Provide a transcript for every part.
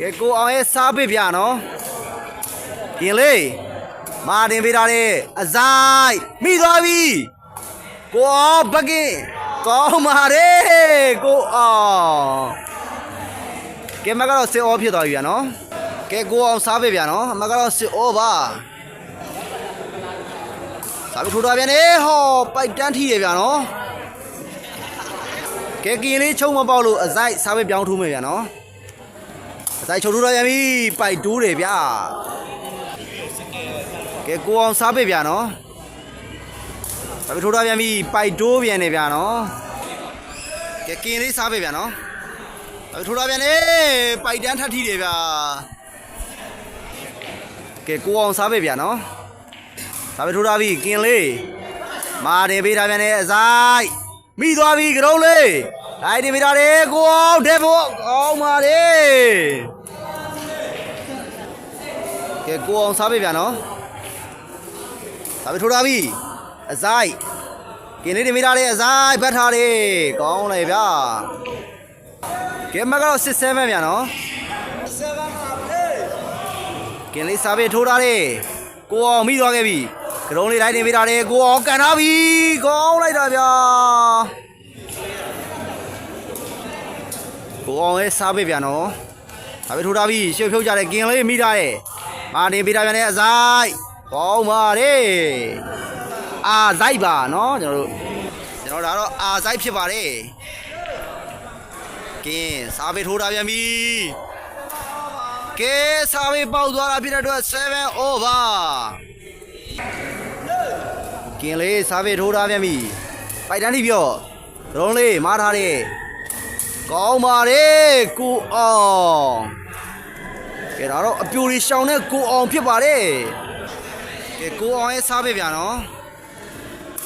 ကဲကိုအောင်ရဲ့စားပစ်ပြနော်ကင်လေးမာတင်ပေးထားတဲ့အဇိုက်မိသွားပြီကိုအောင်ဘကင်ကောင်းပါလေကိုအောင်ကဲမကတော့စစ်အောဖြစ်သွားပြီဗျာနော်ကဲကိုအောင်စားပစ်ပြနော်မကတော့စစ်အောပါစားပစ်ထိုးထားပြန်နေဟောပိုက်တန်းထိတယ်ဗျာနော်ကဲကင်လေးချုံမပေါက်လို့အဇိုက်စားပစ်ပြောင်းထိုးမယ်ဗျာနော်အ ဆိုင်ချုပ်ထိုးရပြန်ပြီပိုက်တိုးတယ်ဗျာကဲကိုအောင်စားပစ်ဗျာနော်စားပစ်ထိုးရပြန်ပြီပိုက်တိုးပြန်တယ်ဗျာနော်ကဲကင်းလေးစားပစ်ဗျာနော်စားပစ်ထိုးရပြန်နေပိုက်တန်းထပ်ထိတယ်ဗျာကဲကိုအောင်စားပစ်ဗျာနော်စားပစ်ထိုးရပြီကင်းလေးမာတယ်ပေးထားပြန်နေအဆိုင်မိသွားပြီကရုံးလေးလိုက်တယ်ပေးထားတယ်ကိုအောင်တဲ့ဖို့ကောင်းပါလေကဲ ကိုအောင်စားပေးပြန်နော်စားပေးထိုးထားပြီအစိုက်ကင်းလေးတွေမိထားတယ်အစိုက်ဘတ်ထားတယ်ကောင်းလိုက်ဗျာကဲမကတော့67ပြန်နော်ကင်းလေးစားပေးထိုးထားတယ်ကိုအောင်မိသွားခဲ့ပြီကရုံးလေးတိုင်းနေမိထားတယ်ကိုအောင်ကန်ထားပြီကောင်းလိုက်တာဗျာကိုအောင်ရဲ့စားပေးပြန်နော်ဒါပဲထိုးထားပြီရှုပ်ဖြုတ်ကြတဲ့ကင်လေးမိထားတယ် မာတင်ပေးထားပြန်တဲ့အစိုက်ကောင်းပါလေအာစိုက်ပါနော်ကျွန်တော်တို့ကျွန်တော်ဒါတော့အာစိုက်ဖြစ်ပါတယ်ကင်စားပေးထိုးထားပြန်ပြီကဲစားပေးပေါက်သွားတာဖြစ်တဲ့အတွက်7 over ကင်လေးစားပေးထိုးထားပြန်ပြီပိုက်တန်းထိပြောဒရုံးလေးမားထားတယ်ကောင်းပါလေကိုအောင် ကဲဒါတော့အပြူရီရှောင်းတဲ့ကိုအောင်ဖြစ်ပါတယ်ကဲကိုအောင်ရဲ့စားပေးပြန်နော်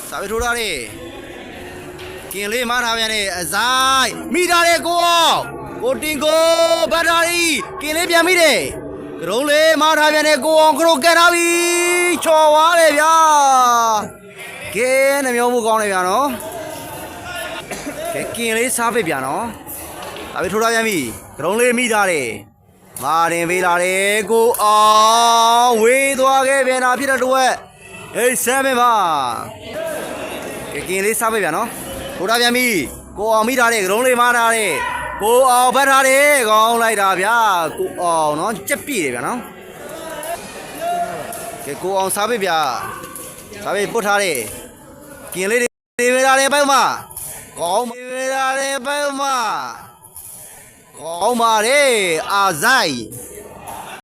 စားပေးထိုးထားတယ်ကင်လေးမားထားပြန်တယ်အဆိုင်မိထားတယ်ကိုအောင်ကိုတင်ကိုဘတ်တာရီကင်လေးပြန်မိတယ်ကရုံးလေးမားထားပြန်တယ်ကိုအောင်ကရိုကန်ထားပြီချော်သွားတယ်ဗျာကဲနှမျိုးမှုကောင်းတယ်ဗျာနော်ကဲကင်လေးစားပေးပြန်နော်ဒါပဲထိုးထားပြန်ပြီကရုံးလေးမိထားတယ် မာတင်ပေးလာတယ်ကိုအောင်ဝေးသွားခဲ့ပြန်တာဖြစ်တဲ့တော့ဟေးဆမ်းမပါကကင်းလေးစားပေးပြန်နော်ထိုးထားပြန်ပြီကိုအောင်မိထားတယ်ကရုံးလေးမာထားတယ်ကိုအောင်ဖတ်ထားတယ်ကောင်းလိုက်တာဗျာကိုအောင်နော်ကြက်ပြည့်တယ်ဗျာနော်ကဲကိုအောင်စားပေးဗျာစားပေးပုတ်ထားတယ်ကင်းလေးတွေပေးထားတယ်ပိုက်မကောင်းပေးထားတယ်ပိုက်မ ကောင်းပါလေအာဇိုက်